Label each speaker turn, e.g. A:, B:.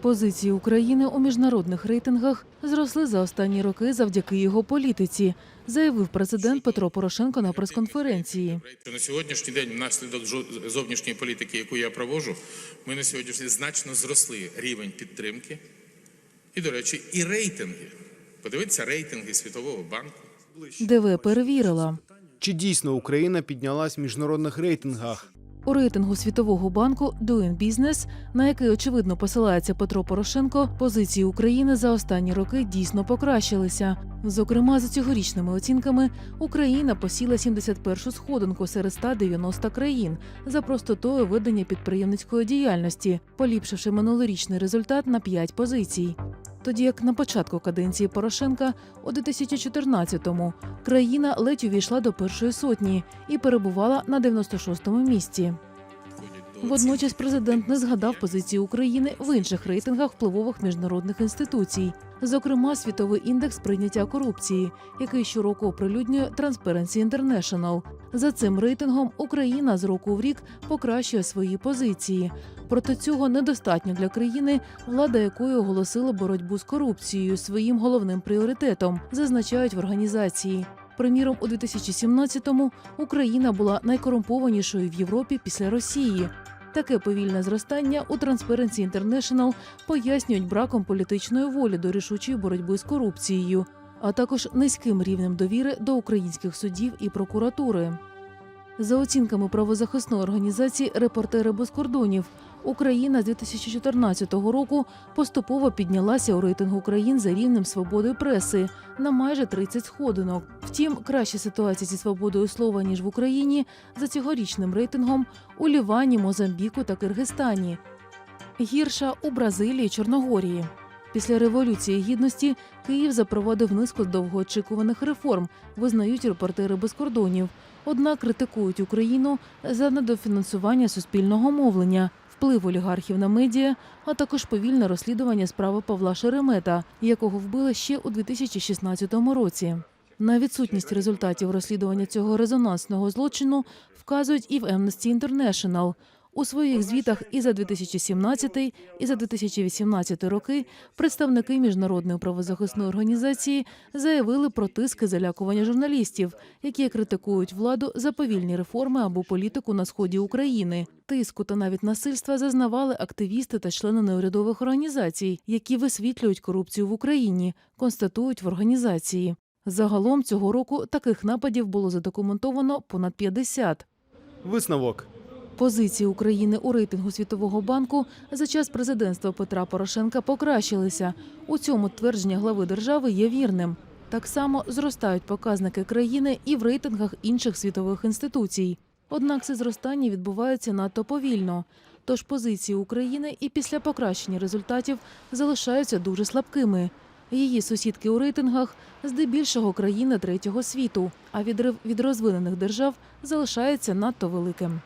A: Позиції України у міжнародних рейтингах зросли за останні роки завдяки його політиці, заявив президент Петро Порошенко на прес-конференції.
B: Що на сьогоднішній день, внаслідок жо- зовнішньої політики, яку я проводжу, ми на сьогоднішній значно зросли рівень підтримки і, до речі, і рейтинги. Подивіться рейтинги Світового банку.
A: ДВ перевірила.
C: Чи дійсно Україна піднялась в міжнародних рейтингах?
A: У рейтингу Світового банку Doing Business, на який очевидно посилається Петро Порошенко, позиції України за останні роки дійсно покращилися. Зокрема, за цьогорічними оцінками Україна посіла 71-шу сходинку серед 190 країн за простотою ведення підприємницької діяльності, поліпшивши минулорічний результат на 5 позицій. Тоді як на початку каденції Порошенка у 2014-му країна ледь увійшла до першої сотні і перебувала на 96-му місці. Водночас президент не згадав позиції України в інших рейтингах впливових міжнародних інституцій, зокрема світовий індекс прийняття корупції, який щороку оприлюднює Transparency International. За цим рейтингом Україна з року в рік покращує свої позиції. Проте цього недостатньо для країни, влада якої оголосила боротьбу з корупцією своїм головним пріоритетом, зазначають в організації. Приміром, у 2017-му Україна була найкорумпованішою в Європі після Росії. Таке повільне зростання у Transparency International пояснюють браком політичної волі до рішучої боротьби з корупцією, а також низьким рівнем довіри до українських судів і прокуратури. За оцінками правозахисної організації Репортери без кордонів, Україна з 2014 року поступово піднялася у рейтингу країн за рівнем свободи преси на майже 30 сходинок. Втім, краща ситуація зі свободою слова ніж в Україні за цьогорічним рейтингом у Лівані, Мозамбіку та Киргизстані. Гірша у Бразилії, Чорногорії. Після революції гідності Київ запровадив низку довгоочікуваних реформ, визнають репортери без кордонів. Однак критикують Україну за недофінансування суспільного мовлення, вплив олігархів на медіа, а також повільне розслідування справи Павла Шеремета, якого вбили ще у 2016 році. На відсутність результатів розслідування цього резонансного злочину вказують і в Amnesty International. У своїх звітах і за 2017, і за 2018 роки представники міжнародної правозахисної організації заявили про тиск і залякування журналістів, які критикують владу за повільні реформи або політику на сході України. Тиску та навіть насильства зазнавали активісти та члени неурядових організацій, які висвітлюють корупцію в Україні, констатують в організації. Загалом цього року таких нападів було задокументовано понад 50.
C: Висновок.
A: Позиції України у рейтингу Світового банку за час президентства Петра Порошенка покращилися. У цьому твердження глави держави є вірним. Так само зростають показники країни і в рейтингах інших світових інституцій. Однак це зростання відбувається надто повільно. Тож позиції України і після покращення результатів залишаються дуже слабкими. Її сусідки у рейтингах здебільшого країни третього світу, а відрив від розвинених держав залишається надто великим.